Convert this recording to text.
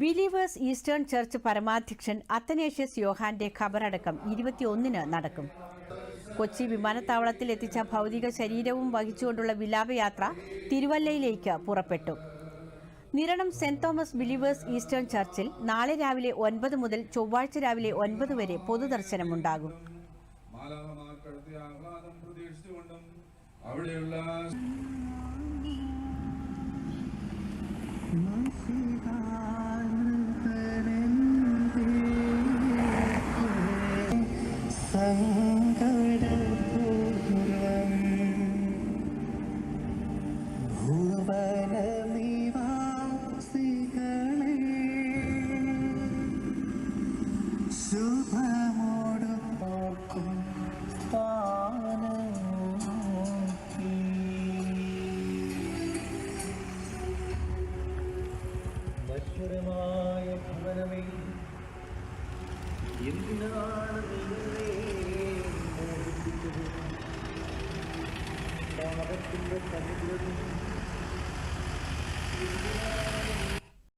Believers Eastern Church പരമാധ്യക്ഷൻ Athanasius യോഹാന്റെ ഖബറടക്കം ഇരുപത്തിയൊന്നിന് നടക്കും. കൊച്ചി വിമാനത്താവളത്തിൽ എത്തിച്ച ഭൗതിക ശരീരവും വഹിച്ചുകൊണ്ടുള്ള വിലാപയാത്ര തിരുവല്ലയിലേക്ക് പുറപ്പെട്ടു. Niranam saint Thomas believers eastern ചർച്ചിൽ നാളെ രാവിലെ ഒൻപത് മുതൽ ചൊവ്വാഴ്ച രാവിലെ ഒൻപത് വരെ പൊതുദർശനമുണ്ടാകും. ആഹ്ലാദം സങ്കടപൂർവം ഭുവനനിവാസികളെ ശുഭമോട് നോക്കും സ്ഥാനമോക്കി നശ്വരമായ ഭവനമേ. എന്തിനാണ് നിങ്ങളെ আমাদের তিন